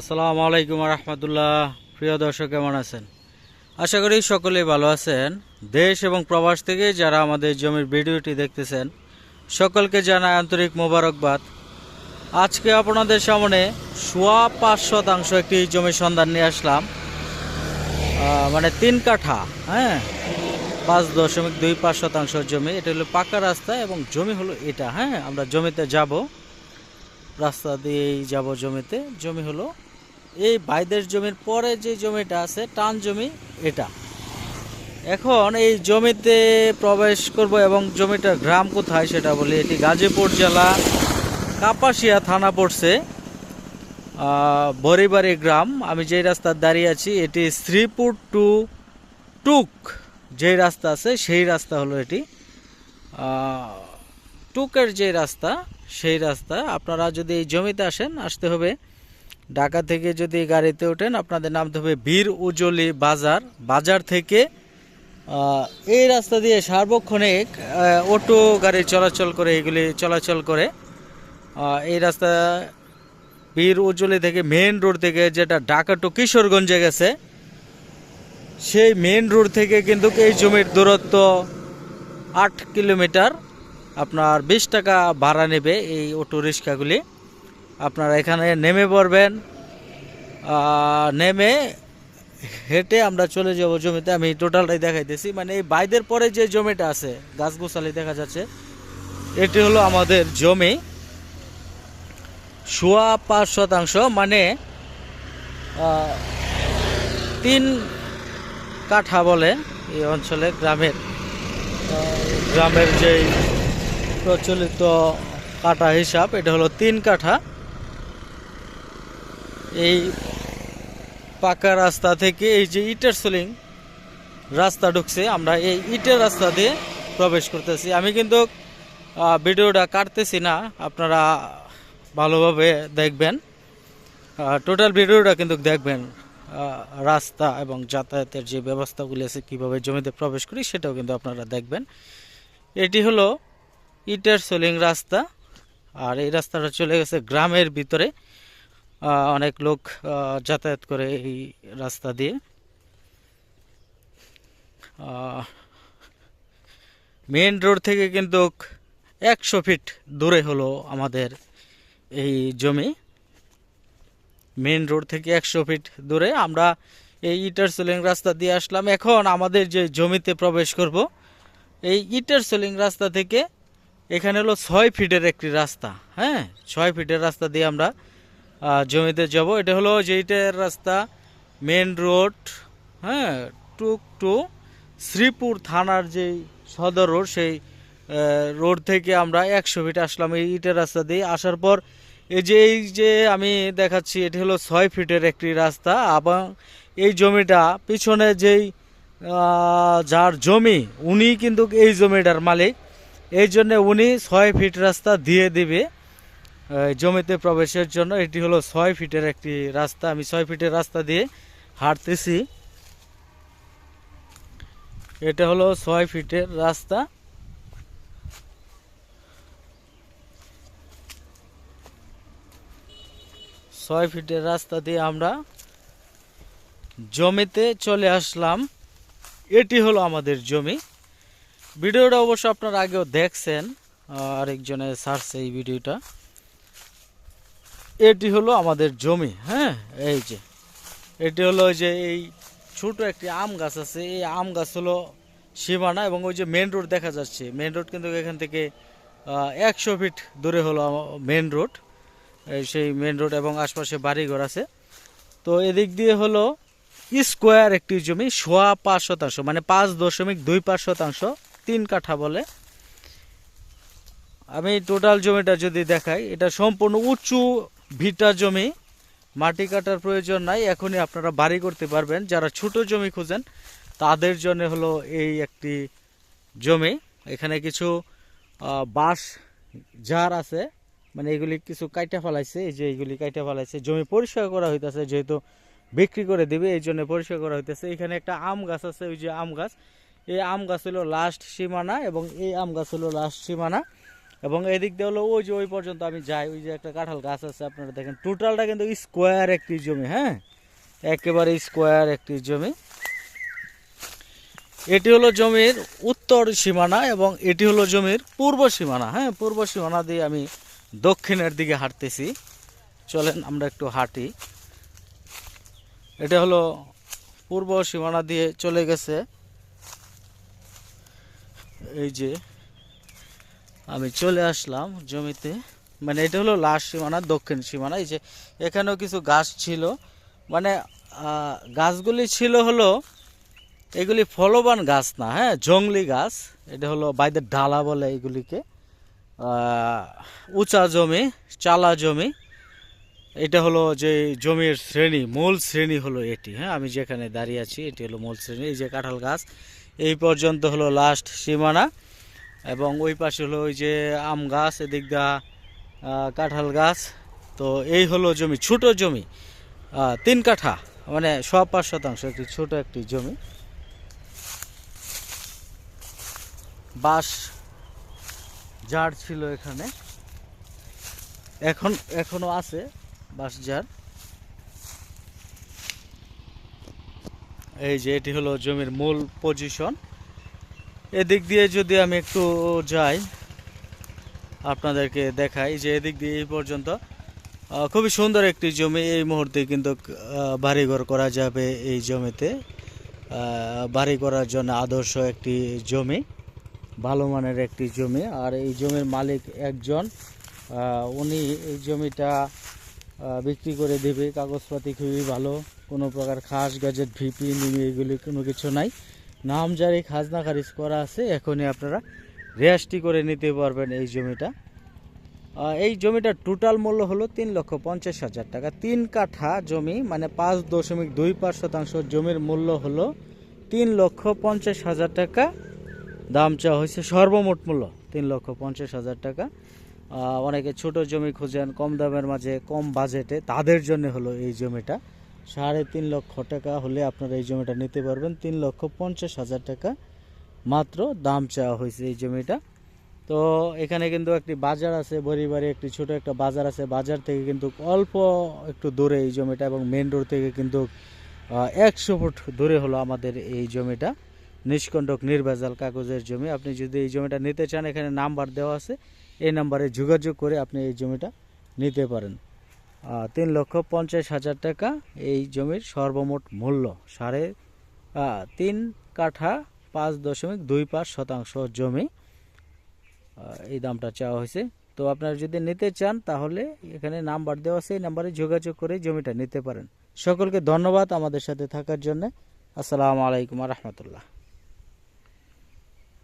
আসসালামু আলাইকুম রহমতুল্লাহ। প্রিয় দর্শক, কেমন আছেন? আশা করি সকলেই ভালো আছেন। দেশ এবং প্রবাস থেকে যারা আমাদের জমির ভিডিওটি দেখতেছেন, সকলকে জানাই আন্তরিক মোবারকবাদ। আজকে আপনাদের সামনে সোয়া পাঁচ শতাংশ একটি জমির সন্ধান নিয়ে আসলাম। মানে তিন কাঠা হ্যাঁ? পাঁচ দশমিক দুই পাঁচ শতাংশ জমি। এটা হলো পাকা রাস্তা এবং জমি হলো এটা হ্যাঁ? আমরা জমিতে যাব। রাস্তা দিয়েই যাব জমিতে। জমি হলো এই বাইদের জমির পরে যে জমিটা আছে, টান জমি এটা। এখন এই জমিতে প্রবেশ করব এবং জমিটার গ্রাম কোথায় সেটা বলি। এটি গাজীপুর জেলা, কাপাসিয়া থানা পড়ছে। বরিবাড়ি গ্রাম। আমি যেই রাস্তায় দাঁড়িয়ে আছি, এটি শ্রীপুর টু টুক। যেই রাস্তা আছে, সেই রাস্তা হলো এটি। টুকের যে রাস্তা সেই রাস্তা। আপনারা যদি এই জমিতে আসেন, আসতে হবে ঢাকা থেকে যদি গাড়িতে ওঠেন, আপনাদের নামতে হবে বীর উজলি বাজার। বাজার থেকে এই রাস্তা দিয়ে সার্বক্ষণিক অটো গাড়ি চলাচল করে, এগুলি চলাচল করে। এই রাস্তা বীর উজ্জ্বলি থেকে মেন রোড থেকে যেটা ঢাকা টু কিশোরগঞ্জে গেছে, সেই মেন রোড থেকে কিন্তু এই জমির দূরত্ব আট কিলোমিটার। আপনার বিশ টাকা ভাড়া নেবে এই অটো রিক্সাগুলি। আপনারা এখানে নেমে পড়বেন নেমে হেঁটে আমরা চলে যাব জমিতে। আমি টোটালটাই দেখাইতেছি মানে এই বাইদের পরে যে জমিটা আছে গাছ গোছালি দেখা যাচ্ছে, এটি হলো আমাদের জমি। সোয়া পাঁচ শতাংশ মানে তিন কাঠা বলে এই অঞ্চলে গ্রামের গ্রামের যেই প্রচলিত কাঠা হিসাব, এটা হলো তিন কাঠা। এই পাকা রাস্তা থেকে এই যে ইটের সোলিং, রাস্তা ঢুকছে, আমরা এই ইটের রাস্তা দিয়ে প্রবেশ করতেছি। আমি কিন্তু ভিডিওটা কাটতেছি না, আপনারা ভালোভাবে দেখবেন। টোটাল ভিডিওটা কিন্তু দেখবেন রাস্তা এবং যাতায়াতের যে ব্যবস্থাগুলি আছে, কীভাবে জমিতে প্রবেশ করি, সেটাও কিন্তু আপনারা দেখবেন। এটি হলো ইটের সোলিং রাস্তা, আর এই রাস্তাটা চলে গেছে গ্রামের ভিতরে। অনেক লোক যাতায়াত করে এই রাস্তা দিয়ে। মেন রোড থেকে কিন্তু একশো ফিট দূরে হলো আমাদের এই জমি। মেন রোড থেকে একশো ফিট দূরে। আমরা এই ইটার সোলিং রাস্তা দিয়ে আসলাম। এখন আমাদের যে জমিতে প্রবেশ করব, এই ইটার সোলিং রাস্তা থেকে এখানে হলো ছয় ফিটের একটি রাস্তা হ্যাঁ? ছয় ফিটের রাস্তা দিয়ে আমরা জমিতে যাব। এটা হলো যে ইটের রাস্তা মেন রোড হ্যাঁ? টুক টু শ্রীপুর থানার যেই সদর রোড সেই রোড থেকে আমরা একশো ফিট আসলাম এই ইটের রাস্তা দিয়ে। আসার পর এই যে এই যে আমি দেখাচ্ছি, এটি হলো ছয় ফিটের একটি রাস্তা এবং এই জমিটা পিছনে যেই যার জমি, উনি কিন্তু এই জমিটার মালিক। এই জন্য উনি ছয় ফিট রাস্তা দিয়ে দিবে জমিতে প্রবেশের জন্য। এটি হলো ছয় ফিটের একটি রাস্তা। আমি ছয় ফিটের রাস্তা দিয়ে হাঁটতেছি। এটা হলো ছয় ফিটের রাস্তা। ছয় ফিটের রাস্তা দিয়ে আমরা জমিতে চলে আসলাম। এটি হলো আমাদের জমি। ভিডিওটা অবশ্য আপনারা আগেও দেখছেন আরেকজনে সারছে এই ভিডিওটা। এটি হলো আমাদের জমি হ্যাঁ? এই যে, এটি হলো যে এই ছোট একটি আম গাছ আছে। এই আম গাছ হলো সীমানা এবং ওই যে মেন রোড দেখা যাচ্ছে। মেন রোড কিন্তু এখান থেকে একশো ফিট দূরে হলো মেন রোড সেই মেন রোড এবং আশপাশে বাড়িঘর আছে। তো এদিক দিয়ে হলো স্কোয়ার একটি জমি, সোয়া পাঁচ শতাংশ মানে পাঁচ দশমিক দুই পাঁচ শতাংশ। তিন কাঠা বলে। আমি টোটাল জমিটা যদি দেখাই, এটা সম্পূর্ণ উঁচু ভিটা জমি। মাটি কাটার প্রয়োজন নাই, এখনই আপনারা বাড়ি করতে পারবেন। যারা ছোট জমি খুঁজেন, তাদের জন্য হলো এই একটি জমি। এখানে কিছু বাঁশ জার আছে। মানে এগুলি কিছু কাইটা ফেলাইছে, এই যে এইগুলি কাইটা ফেলাইছে। জমি পরিষ্কার করা হইতেছে, যেহেতু বিক্রি করে দিবে, এই জন্য পরিষ্কার করা হইতেছে। এখানে একটা আম গাছ আছে, ওই যে আম গাছ। এই আম গাছ হলো লাস্ট সীমানা এবং এই আম গাছ হলো লাস্ট সীমানা। এবং এদিক দিয়ে হলো ওই যে ওই পর্যন্ত আমি যাই, ওই যে একটা কাঁঠাল গাছ আছে, আপনারা দেখেন। টোটালটা কিন্তু স্কোয়ার একটি জমি হ্যাঁ? একেবারে স্কোয়ার একটি জমি। এটি হলো জমির উত্তর সীমানা এবং এটি হলো জমির পূর্ব সীমানা হ্যাঁ? পূর্ব সীমানা দিয়ে আমি দক্ষিণের দিকে হাঁটতেছি। চলেন আমরা একটু হাঁটি। এটা হলো পূর্ব সীমানা দিয়ে চলে গেছে। এই যে আমি চলে আসলাম জমিতে। মানে এটা হলো লাস্ট সীমানা, দক্ষিণ সীমানা। এই যে এখানেও কিছু গাছ ছিল। মানে গাছগুলি ছিল হলো, এগুলি ফলবান গাছ না হ্যাঁ? জংলি গাছ। এটা হলো বাইদের ডালা বলে এগুলিকে। উঁচা জমি, চালা জমি। এটা হলো যে জমির শ্রেণি, মূল শ্রেণি হলো এটি হ্যাঁ? আমি যেখানে দাঁড়িয়ে আছি, এটি হলো মূল শ্রেণি, এই যে কাঁঠাল গাছ, এই পর্যন্ত হলো লাস্ট সীমানা এবং ওই পাশে হলো ওই যে আম গাছ, এদিক দা কাঁঠাল গাছ। তো এই হলো জমি, ছোট জমি তিন কাঠা মানে সব পাঁচ শতাংশ, একটি ছোট, একটি জমি। বাঁশ জার ছিল এখানে, এখন, এখনও আছে। বাঁশ জার এই যে এটি হলো জমির মূল পজিশন। এদিক দিয়ে যদি আমি একটু যাই, আপনাদেরকে দেখাই যে এদিক দিয়ে এই পর্যন্ত খুবই সুন্দর একটি জমি এই মুহূর্তে কিন্তু বাড়িঘর করা যাবে এই জমিতে। বাড়ি করার জন্য আদর্শ একটি জমি, ভালো মানের একটি জমি। আর এই জমির মালিক একজন উনি এই জমিটা বিক্রি করে দেবে। কাগজপাতি খুবই ভালো। কোনো প্রকার খাস গাজেট ভিপি নিমি, এগুলি কোনো কিছু নাই। নাম জারি, খাজনা খারিজ করা আছে। এখনই আপনারা রেয়াসটি করে নিতে পারবেন এই জমিটা। এই জমিটার টোটাল মূল্য হলো তিন লক্ষ পঞ্চাশ হাজার টাকা। তিন কাঠা জমি মানে পাঁচ দশমিক দুই পাঁচ শতাংশ জমির মূল্য হলো তিন লক্ষ পঞ্চাশ হাজার টাকা। দাম চাওয়া হয়েছে সর্বমোট মূল্য, তিন লক্ষ পঞ্চাশ হাজার টাকা। অনেকে ছোট জমি খুঁজেন, কম দামের মাঝে, কম বাজেটে। তাদের জন্য হলো এই জমিটা। সাড়ে তিন লক্ষ টাকা হলে আপনারা এই জমিটা নিতে পারবেন। তিন লক্ষ পঞ্চাশ হাজার টাকা মাত্র দাম চাওয়া হয়েছে এই জমিটা। তো এখানে কিন্তু একটি বাজার আছে বরিবারে একটি ছোট একটা বাজার আছে। বাজার থেকে কিন্তু অল্প একটু দূরে এই জমিটা এবং মেন রোড থেকে কিন্তু একশো ফুট দূরে হলো আমাদের এই জমিটা। নিষ্কণ্টক নির্ভেজাল কাগজের জমি। আপনি যদি এই জমিটা নিতে চান, এখানে নাম্বার দেওয়া আছে। এই নাম্বারে যোগাযোগ করে আপনি এই জমিটা নিতে পারেন। তিন লক্ষ পঞ্চাশ হাজার টাকা এই জমির সর্বমোট মূল্য। সাড়ে তিন কাঠা পাঁচ দশমিক দুই পাঁচ শতাংশ জমি এই দামটা চাওয়া হয়েছে। তো আপনারা যদি নিতে চান, তাহলে এখানে নাম্বার দেওয়া আছে। এই নাম্বারে যোগাযোগ করে জমিটা নিতে পারেন। সকলকে ধন্যবাদ আমাদের সাথে থাকার জন্য। আসসালামু আলাইকুম রহমতুল্লাহ।